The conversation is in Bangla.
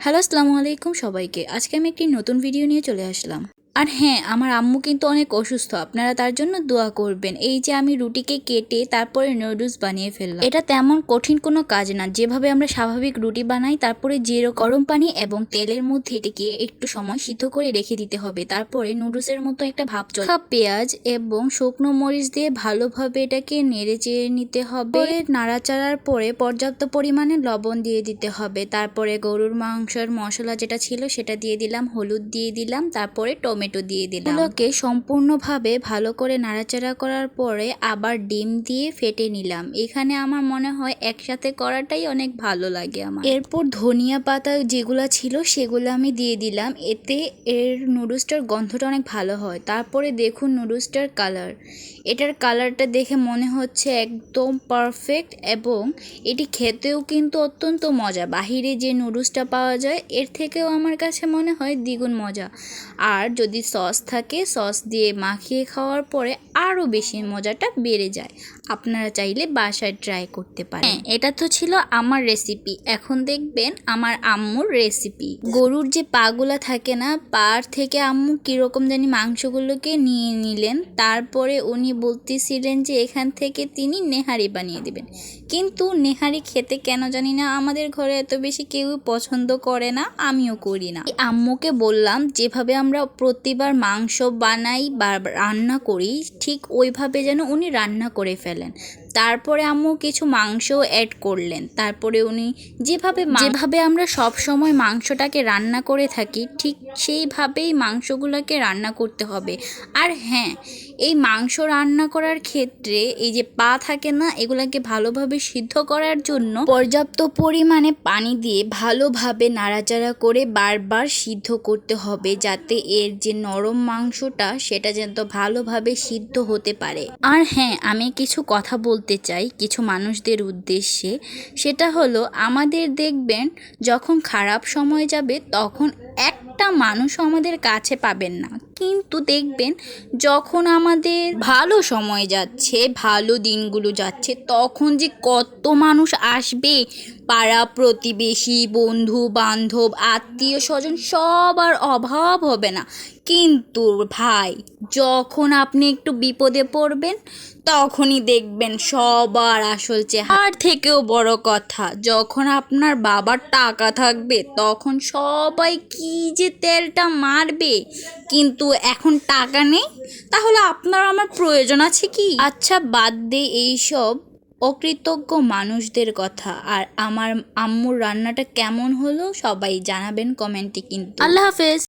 হ্যালো আসসালামু আলাইকুম সবাইকে। আজকে আমি একটি নতুন ভিডিও নিয়ে চলে আসলাম। আর হ্যাঁ আমার আম্মু কিন্তু অনেক অসুস্থ। আপনারা তার জন্য দোয়া করবেন। এই যে আমি রুটিকে কেটে তারপরে নুডলস বানিয়ে ফেললাম। এটা তেমন কঠিন কোনো কাজ না। যেভাবে আমরা স্বাভাবিক রুটি বানাই, তারপরে জিরো গরম পানি এবং তেলের মধ্যে এটিকে একটু সময় সিদ্ধ করে রেখে দিতে হবে। তারপরে নুডলসের মতো একটা ভাব চলে পেঁয়াজ এবং শুকনো মরিচ দিয়ে ভালোভাবে এটাকে নেড়ে চেড়ে নিতে হবে। নাড়াচাড়ার পরে পর্যাপ্ত পরিমাণে লবণ দিয়ে দিতে হবে। তারপরে গরুর মাংসের মশলা যেটা ছিল সেটা দিয়ে দিলাম, হলুদ দিয়ে দিলাম, তারপরে টমেটো দিয়ে দিলাম। এগুলোকে সম্পূর্ণভাবে ভালো করে নাড়াচাড়া করার পরে আবার ডিম দিয়ে ফেটে নিলাম। এখানে আমার মনে হয় একসাথে করাটাই অনেক ভালো লাগে আমার। এরপর ধনিয়া পাতা যেগুলো ছিল সেগুলো আমি দিয়ে দিলাম। এতে এর নুডলসটার গন্ধটা অনেক ভালো হয়। তারপরে দেখুন নুডলসটার কালার। এটার কালারটা দেখে মনে হচ্ছে একদম পারফেক্ট এবং এটি খেতেও কিন্তু অত্যন্ত মজা। বাহিরে যে নুডলসটা পাওয়া যায়, এর থেকেও আমার কাছে মনে হয় দ্বিগুণ মজা। আর যদি সস থাকে, সস দিয়ে মাখিয়ে খাওয়ার পরে আরও বেশি মজাটা বেড়ে যায়। আপনারা চাইলে বাসায় ট্রাই করতে পারেন। হ্যাঁ এটা তো ছিল আমার রেসিপি এখন দেখবেন আমার আম্মুর রেসিপি গরুর যে পাগুলা থাকে না, পার থেকে আম্মু কীরকম জানি মাংসগুলোকে নিয়ে নিলেন। তারপরে উনি বলতেছিলেন যে এখান থেকে তিনি নেহারি বানিয়ে দেবেন। কিন্তু নেহারি খেতে কেন জানি না, আমাদের ঘরে এত বেশি কেউ পছন্দ করে না, আমিও করি না। আম্মুকে বললাম, যেভাবে আমরা প্রতিবার মাংস বানাই বা রান্না করি ঠিক ওইভাবে যেন উনি রান্না করে ফেলেন। তারপরে আম্মু কিছু মাংস অ্যাড করলেন। তারপরে উনি যেভাবে যেভাবে আমরা সব সময় মাংসটাকে রান্না করে থাকি, ঠিক সেইভাবেই মাংসগুলোকে রান্না করতে হবে। আর হ্যাঁ এই মাংস রান্না করার ক্ষেত্রে এই যে পা থাকে না, এগুলাকে ভালোভাবে সিদ্ধ করার জন্য পর্যাপ্ত পরিমাণে পানি দিয়ে ভালোভাবে নাড়াচাড়া করে বারবার সিদ্ধ করতে হবে, যাতে এর যে নরম মাংসটা, সেটা যেন ভালোভাবে সিদ্ধ হতে পারে। আর হ্যাঁ আমি কিছু কথা বলতে চাই কিছু মানুষদের উদ্দেশ্যে, সেটা হলো আমাদের দেখবেন যখন খারাপ সময় যাবে তখন একটা মানুষও আমাদের কাছে পাবেন না। কিন্তু দেখবেন যখন আমাদের ভালো সময় যাচ্ছে, ভালো দিনগুলো যাচ্ছে, তখন যে কত মানুষ আসবে, পাড়া প্রতিবেশী বন্ধু বান্ধব আত্মীয় স্বজন সবার অভাব হবে না। কিন্তু ভাই, যখন আপনি একটু বিপদে পড়বেন, তখনই দেখবেন সবার আসল চেহার। থেকেও বড় কথা, যখন আপনার বাবার টাকা থাকবে, তখন সবাই কি যে তেলটা মারবে। কিন্তু এখন টাকা নেই, তাহলে আপনার আমার প্রয়োজন আছে কি? আচ্ছা বাদ দে এইসব। অকৃতজ্ঞ মানুষদের কথা। আর আমার আম্মুর রান্নাটা কেমন হলো সবাই জানাবেন কমেন্টে কিন্তু। আল্লাহ হাফেজ।